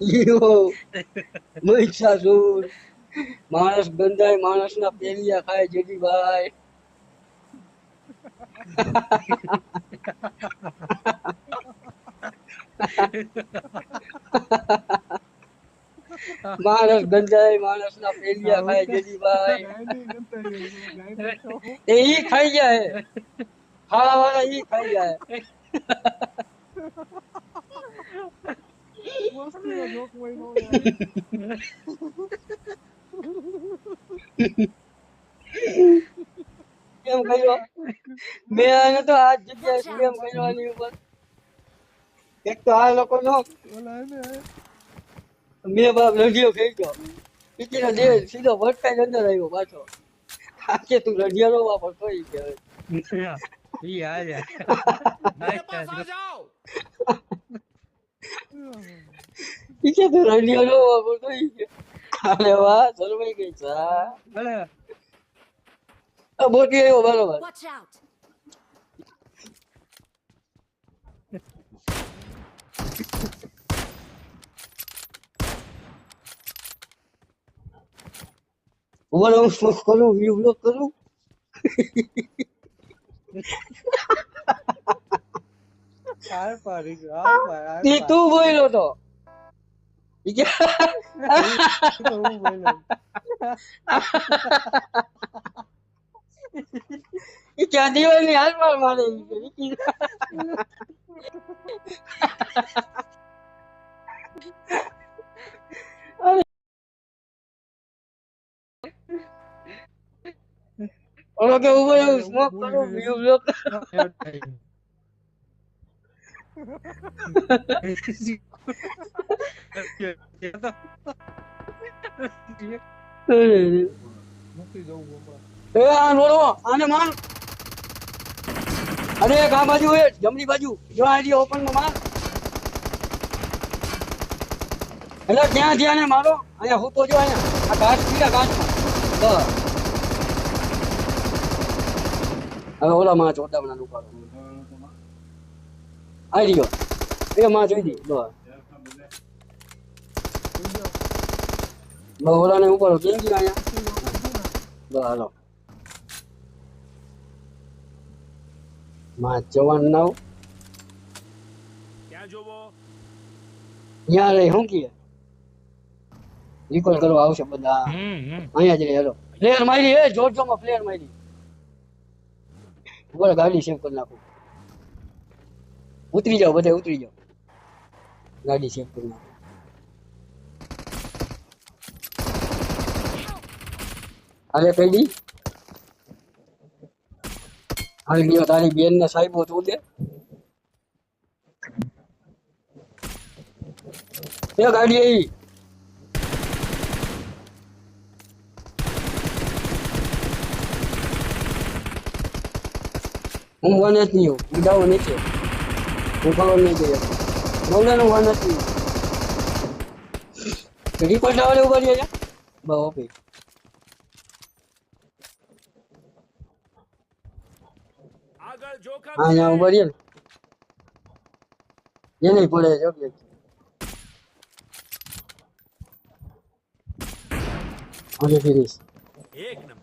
ઈયો મહિષાસુર માણસ ગંધાય માણસના પેલિયા ખાય જેઠીભાઈ માણસ ગંધાય માણસના પેલિયા ખાય જેઠીભાઈ એ ઈ ખાઈ જાય ખાવા વાળા ઈ ખાઈ જાય કેમ કર્યો મેં આને તો આ જ જગ્યાએ સીએમ કરવાની ઉપર એક તો આ લોકો નો મેં બાપ રઢિયો ખાઈ ગયો પીટીનો દેહ સીધો ભટકાઈ અંદર આવ્યો પાછો આજે તું રઢિયો નો વાપર તોય કે ઈ આ જા પીછે તું નો વાપર તોય કે અરે વાહ શરમાઈ ગઈ સા ભલે આ બોટી આવ્યો બરોબર. Watch out! ઊભો હું સ્મોક કરું? વ્યૂ બ્લોક કરું? હાર પાડી ગયો હાર પાડ હાર ઈ તું બોલ્યો તો ઈ કે પાડ. તો હું બોલ્યો. ઈ ક્યાં દિવાલની હાલમાં મારે ઈ કે ઈ કે ઓલો કે ઊભો રહ્યો સ્મોક કરું વ્યૂ બ્લોક મૂકી દઉં ગોપા. એ આ નોડો આને માર અરે આ બાજુ એ જમણી બાજુ. જો આ રી ઓપનમાં માર. એટલે ત્યાં ત્યાં ને મારો, અહીંયા હું તો જો અહીંયા, આ ઘાસ પીડા ઘાસમાં હવે ઓલા માં ચોટા બના ઉપાડો. આવી રહ્યો એ માં જોઈ દી લો બસ ઓલાને ઉપાડો કેમ ગયો અહીંયા બસ હાલો માં જવાન નાવ ક્યાં જોવો ત્યાં રહી શું કીએ રિકોલ કરવા આવશે બધા હમ હમ અહીંયા જ રહી હેલો પ્લેયર મારી એ જોર જોરમાં ફ્લેર મારી બોલે ગાડી સેવ કરી નાખું ઉતરી જાઓ બધા ઉતરી જાઓ ગાડી સેવ કરી અરે પેડી હવે ગયો તારી બેન ને સાહેબો તું દે એ ગાડી આવી હું વન જ નહીં હું ઉડાવું નીચે હું ખબર નહીં ગયો બોલે નું વન નથી. રિપોર્ટ આવડે ઊભા રહ્યા છે? બહુ ઓકે. હા અહીંયા ઊભા રહ્યા એ નહીં પડે જો કે અને ફિનિશ એક નંબર.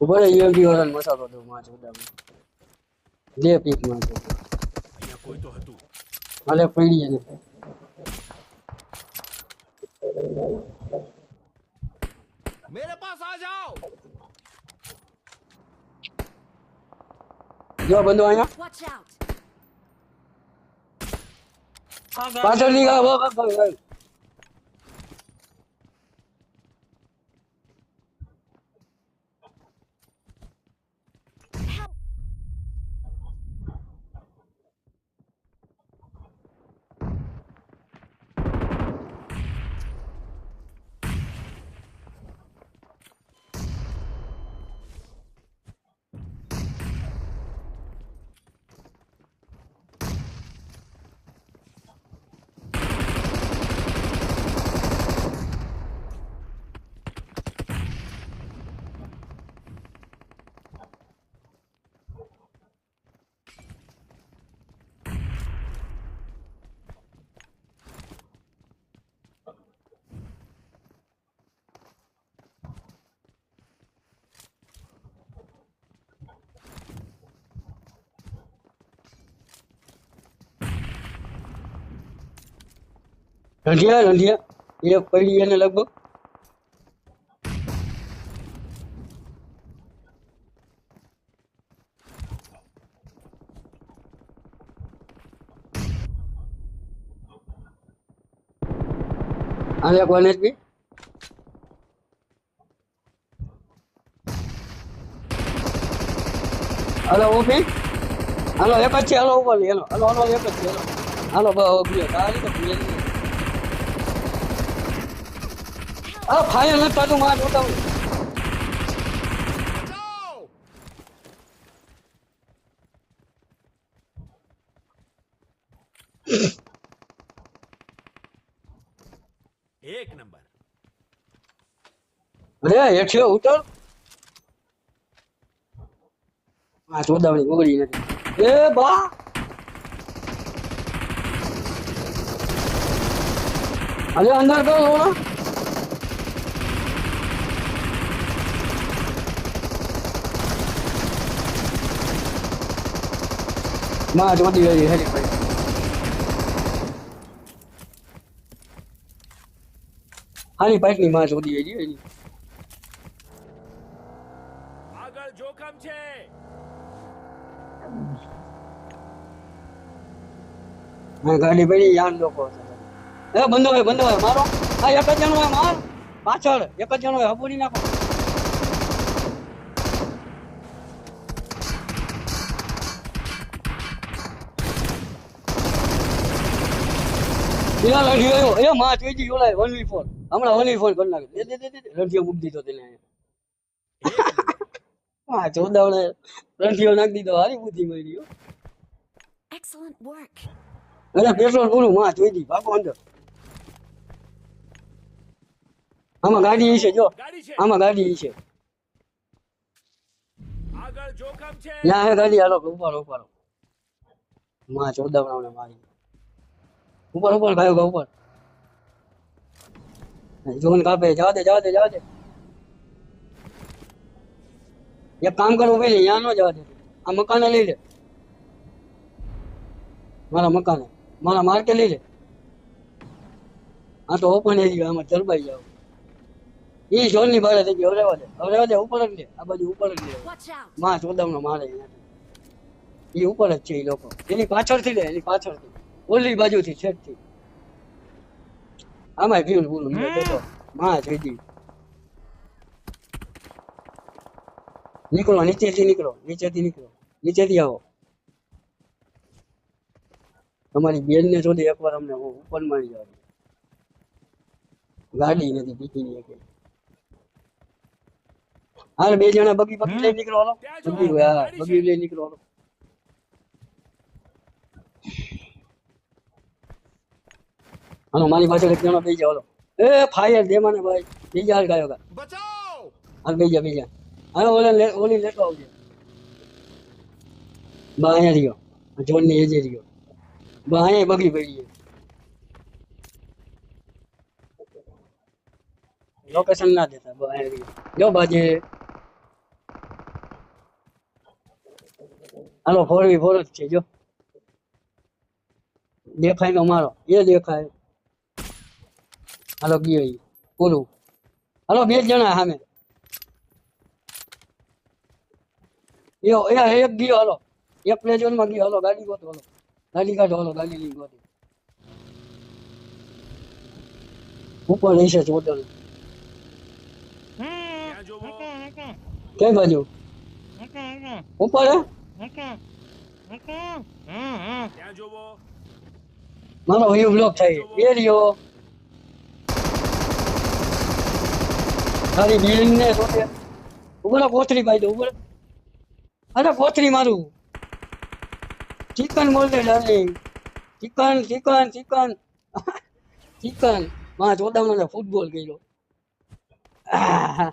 રહે યુએમપી વાળાને મસાલો દઉં માં ચોદામાં લે પીકમાં અહીંયા કોઈ તો હતું. હાલે પડી એને. મેરે પાસ આ જાઓ! જો બંધો અહીંયા. Watch out! રંધિયા રંધિયા. એક પડી એને લગભગ. આલે કોને બી હાલો ઓપી હાલો, એક જ છે, હાલો, ઉપર હલો. હલો હલો, એક જ છે, હાલો. હાલો બસ ક્લિયર તારી તો ક્લિયર આ ફાયર ન તાનું માર હું તમને નંબર. લે હેઠિયો ઉતર આ ચોદાવણી બગડી નથી. એ બા! અરે અંદર ગયો માં ચોદી ગઈ હેરી ભાઈ હાની પાઇટની માં ચોદી ગઈ એની આગળ જોખમ છે. હા ગાડી પડી યાર લોકો. એ બંધો હોય બંધો હોય મારો. આ એક જ જણો હોય માર. પાછળ એક જ જણો હોય હપુરી નાખો. પેલા લડી ગયો. એ માં જોઈ ઓલા વન વી હમણાં વન વી કરી નાખે. દે દે દે દે મૂકી દીધો તેને હા ચોદાવડે રંધિયો નાખી દીધો. હારી બુદ્ધિ મળી. અરે પેટ્રોલ પૂરું માં જોઈ દી ભાગો અંદર. આમાં ગાડી છે જો. આમાં ગાડી છે. આગળ જોખમ છે. ત્યાં ગાડી હાલો ઉપાડો ઉપાડો માં ચોદાવડાવને મારી. ઉપર ઉપર ભાઈ ગા ઉપર જોન કાપે જવા દે જવા દે જવા દે. એક કામ કરવું ભાઈ અહીંયા ન જવા દે. આ મકાને લઈ લે. મારા મકાને. મારા માર્કે લઈ લે. આ તો ઓપન એરિયા આમાં ચરબાઈ જાવ ઈ ઝોનની બહાર થઈ ગઈ હવે રહેવા દે. હવે દે ઉપર જ લે. આ બાજુ ઉપર જ લે. Watch out. માં મારે એ ઉપર જ છે એ લોકો. એની પાછળથી લે એની પાછળથી. ઓલી બાજુથી છેકથી આમાં ફ્યુલ પૂરું લે તો માં જોઈ દી નીકળો નીચેથી નીકળો નીચેથી નીકળો. નીચેથી આવો. તમારી બેન ને શોધી એકવાર અમને ઉપર મારી જાવ ગાડી નથી પીકી એક. હાલ બે જણા બગી બગી લઈ નીકળો હાલો. બગી હા બગી લઈ નીકળો હાલો. હાલો મારી પાછળ એક જણો જાવ એ ફાયર દે મને ભાઈ બીજા હાલ ગાયો બચાવ! હાલ બીજા બીજા હાલો ઓલે ઓલી લેતો આવજો. બા અહીંયા રહ્યો. જોનની એજે રહ્યો. બા અહીંયા બગી પડી ગઈ. લોકેશન ના દેતા બા અહીંયા રહ્યો. જો બાજે. હાલો ફોર વી ફોર જ છે જો. દેખાય તો મારો. એ દેખાય. હાલો ગયો ઈ. હાલો બે જણા સામે. યો એ એક ગયો હાલો. એક પ્લે માં ગયો હાલો ગાડી ગોતો હાલો. ગાડી કાઢો હાલો ગાડી લઈ ગોતો. ઉપર રહેશે ત્યાં કઈ બાજુ? ઉપર મારો વ્યૂ બ્લોક થાય. એ રહ્યો. તારી બિલ્ડિંગ ને સોતે કોથરી આ પાઈ દો ઉપર અરે કોથળી મારું. ચિકન બોલ દે darling chicken chicken chicken. Chicken. માં ચોદામાં ફૂટબોલ કર્યો. આહ.